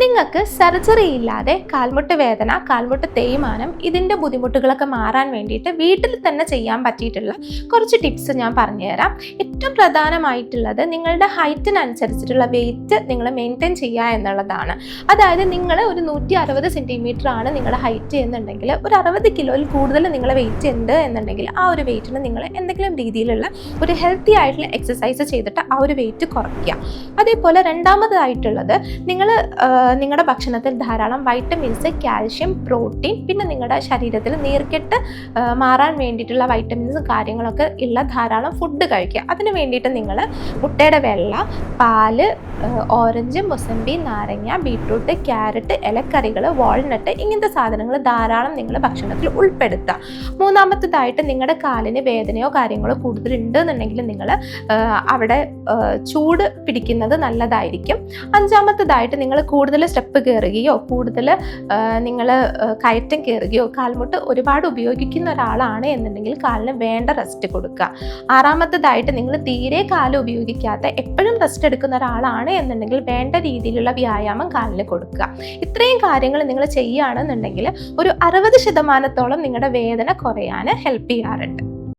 നിങ്ങൾക്ക് സർജറി ഇല്ലാതെ കാൽമുട്ട് വേദന കാൽമുട്ട് തേയ്മാനം ഇതിന്റെ ബുദ്ധിമുട്ടുകളൊക്കെ മാറാൻ വേണ്ടിയിട്ട് വീട്ടിൽ തന്നെ ചെയ്യാൻ പറ്റിയിട്ടുള്ള കുറച്ച് ടിപ്സ് ഞാൻ പറഞ്ഞുതരാം. ഏറ്റവും പ്രധാനമായിട്ടുള്ളത് നിങ്ങളുടെ ഹൈറ്റിനനുസരിച്ചിട്ടുള്ള വെയിറ്റ് നിങ്ങൾ മെയിന്റെയിൻ ചെയ്യുക എന്നുള്ളതാണ്. അതായത് നിങ്ങൾ ഒരു നൂറ്റി അറുപത് സെന്റിമീറ്റർ ആണ് നിങ്ങളുടെ ഹൈറ്റ് എന്നുണ്ടെങ്കിൽ ഒരു അറുപത് കിലോയിൽ കൂടുതൽ നിങ്ങളുടെ വെയിറ്റ് ഉണ്ട് എന്നുണ്ടെങ്കിൽ ആ ഒരു വെയിറ്റിന് നിങ്ങൾ എന്തെങ്കിലും രീതിയിലുള്ള ഒരു ഹെൽത്തി ആയിട്ടുള്ള എക്സസൈസ് ചെയ്തിട്ട് ആ ഒരു വെയിറ്റ് കുറയ്ക്കുക. അതേപോലെ രണ്ടാമതായിട്ടുള്ളത് നിങ്ങൾ നിങ്ങളുടെ ഭക്ഷണത്തിൽ ധാരാളം വൈറ്റമിൻസ് കാൽഷ്യം പ്രോട്ടീൻ പിന്നെ നിങ്ങളുടെ ശരീരത്തിൽ നീർക്കെട്ട് മാറാൻ വേണ്ടിയിട്ടുള്ള വൈറ്റമിൻസ് കാര്യങ്ങളൊക്കെ ഉള്ള ധാരാളം ഫുഡ് കഴിക്കുക. അതിന് വേണ്ടിയിട്ട് നിങ്ങൾ മുട്ടയുടെ വെള്ള പാൽ ഓറഞ്ച് മുസമ്പി നാരങ്ങ ബീട്രൂട്ട് ക്യാരറ്റ് ഇലക്കറികൾ വാൾനട്ട് ഇങ്ങനത്തെ സാധനങ്ങൾ ധാരാളം നിങ്ങൾ ഭക്ഷണത്തിൽ ഉൾപ്പെടുത്തുക മൂന്നാമത്തതായിട്ട് നിങ്ങളുടെ കാലിന് വേദനയോ കാര്യങ്ങളോ കൂടുതലുണ്ട് എന്നുണ്ടെങ്കിൽ നിങ്ങൾ അവിടെ ചൂട് പിടിക്കുന്നത് നല്ലതായിരിക്കും. അഞ്ചാമത്തതായിട്ട് നിങ്ങൾ കൂടുതൽ സ്റ്റെപ്പ് കയറുകയോ കൂടുതൽ നിങ്ങൾ കയറ്റം കയറുകയോ കാൽമുട്ട് ഒരുപാട് ഉപയോഗിക്കുന്ന ഒരാളാണ് എന്നുണ്ടെങ്കിൽ കാലിന് വേണ്ട റെസ്റ്റ് കൊടുക്കുക. ആറാമത്തതായിട്ട് നിങ്ങൾ തീരെ കാൽ ഉപയോഗിക്കാത്ത എപ്പോഴും റെസ്റ്റ് എടുക്കുന്ന ഒരാളാണ് എന്നുണ്ടെങ്കിൽ വേണ്ട രീതിയിലുള്ള വ്യായാമം കാലിന് കൊടുക്കുക. ഇത്രയും കാര്യങ്ങൾ നിങ്ങൾ ചെയ്യുകയാണെന്നുണ്ടെങ്കിൽ ഒരു അറുപത് ശതമാനത്തോളം നിങ്ങളുടെ വേദന കുറയാൻ ഹെൽപ്പ് ചെയ്യാറുണ്ട്.